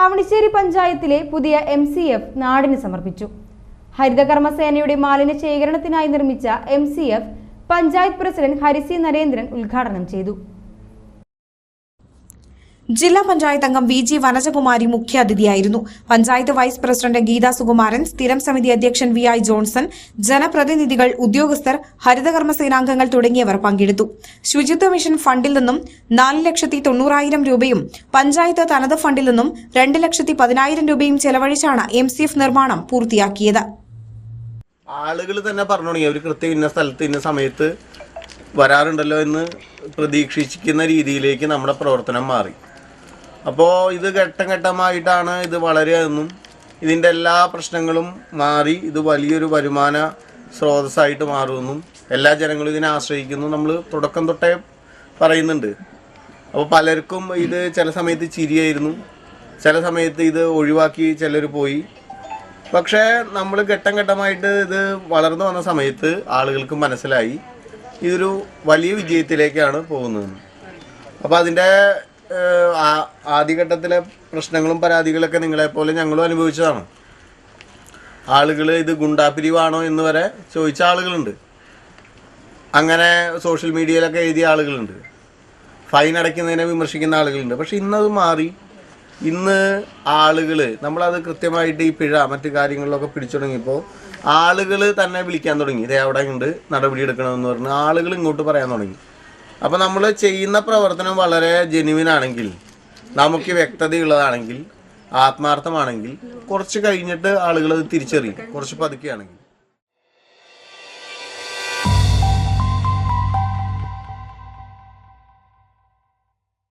അവണിശ്ശേരി പഞ്ചായത്തിലെ പുതിയ M C F നാടിന് സമർപ്പിച്ചു. ഹരിതകർമ്മസേനയുടെ മാലിന്യ ശേഖരണത്തിനായി നിർമ്മിച്ച M C F panchayat president Harisi Narendran ഉദ്ഘാടനം ചെയ്തു. ജില്ലാ പഞ്ചായത്ത് അംഗം വി ജി വനജകുമാരി മുഖ്യാതിഥിയായിരുന്നു. പഞ്ചായത്ത് വൈസ് പ്രസിഡന്റ് ഗീതാ സുകുമാരൻ സ്ഥിരം സമിതി അധ്യക്ഷൻ വി ഐ ജോൺസൺ ജനപ്രതിനിധികൾ ഉദ്യോഗസ്ഥർ ഹരിതകർമ്മസേനാംഗങ്ങൾ തുടങ്ങിയവർ പങ്കെടുത്തു. ശുചിത്വ മിഷൻ ഫണ്ടിൽ നിന്നും നാല് ലക്ഷത്തി തൊണ്ണൂറായിരം രൂപയും പഞ്ചായത്ത് തനത് ഫണ്ടിൽ നിന്നും രണ്ട് ലക്ഷത്തി പതിനായിരം രൂപയും ചെലവഴിച്ചാണ് എം സി എഫ് നിർമ്മാണം പൂർത്തിയാക്കിയത്. ആളുകൾ തന്നെ പറഞ്ഞു കൃത്യം ഇന്ന സ്ഥലത്ത് ഇന്ന സമയത്ത് വരാറുണ്ടല്ലോ എന്ന് പ്രതീക്ഷിക്കുന്ന രീതിയിലേക്ക് നമ്മുടെ പ്രവർത്തനം മാറി. അപ്പോൾ ഇത് ഘട്ടം ഘട്ടമായിട്ടാണ് ഇത് വളരുകയെന്നും ഇതിന്റെ എല്ലാ പ്രശ്നങ്ങളും മാറി ഇത് വലിയൊരു വരുമാന സ്രോതസ്സായിട്ട് മാറുമെന്നും എല്ലാ ജനങ്ങളും ഇതിനെ ആശ്രയിക്കുന്നു നമ്മൾ തുടക്കം തൊട്ടേ പറയുന്നുണ്ട്. അപ്പോൾ പലർക്കും ഇത് ചില സമയത്ത് ചിരിയായിരുന്നു. ചില സമയത്ത് ഇത് ഒഴിവാക്കി ചിലർ പോയി. പക്ഷേ നമ്മൾ ഘട്ടം ഘട്ടമായിട്ട് ഇത് വളർന്നു വന്ന സമയത്ത് ആളുകൾക്ക് മനസ്സിലായി ഇതൊരു വലിയ വിജയത്തിലേക്കാണ് പോകുന്നത് അപ്പോൾ അതിന്റെ ആദ്യഘട്ടത്തിലെ പ്രശ്നങ്ങളും പരാതികളൊക്കെ നിങ്ങളെപ്പോലെ ഞങ്ങളും അനുഭവിച്ചതാണ്. ആളുകൾ ഇത് ഗുണ്ടാപിരിവാണോ എന്ന് വരെ ചോദിച്ച ആളുകളുണ്ട്. അങ്ങനെ സോഷ്യൽ മീഡിയയിലൊക്കെ എഴുതിയ ആളുകളുണ്ട്. ഫൈൻ അടയ്ക്കുന്നതിനെ വിമർശിക്കുന്ന ആളുകളുണ്ട്. പക്ഷെ ഇന്നത് മാറി. ഇന്ന് ആളുകൾ നമ്മളത് കൃത്യമായിട്ട് ഈ പിഴ മറ്റു കാര്യങ്ങളിലൊക്കെ പിടിച്ചു തുടങ്ങിയപ്പോൾ ആളുകൾ തന്നെ വിളിക്കാൻ തുടങ്ങി. ഇതേ അവിടെ ഉണ്ട് നടപടി എടുക്കണമെന്ന് പറഞ്ഞ് ആളുകൾ ഇങ്ങോട്ട് പറയാൻ തുടങ്ങി. അപ്പോൾ നമ്മൾ ചെയ്യുന്ന പ്രവർത്തനം വളരെ ജെനുവിൻ ആണെങ്കിൽ നമുക്ക് വ്യക്തതയുള്ളതാണെങ്കിൽ ആത്മാർത്ഥമാണെങ്കിൽ കുറച്ച് കഴിഞ്ഞിട്ട് ആളുകൾ അത് തിരിച്ചറിയും. കുറച്ച് പതുക്കെയാണെങ്കിൽ.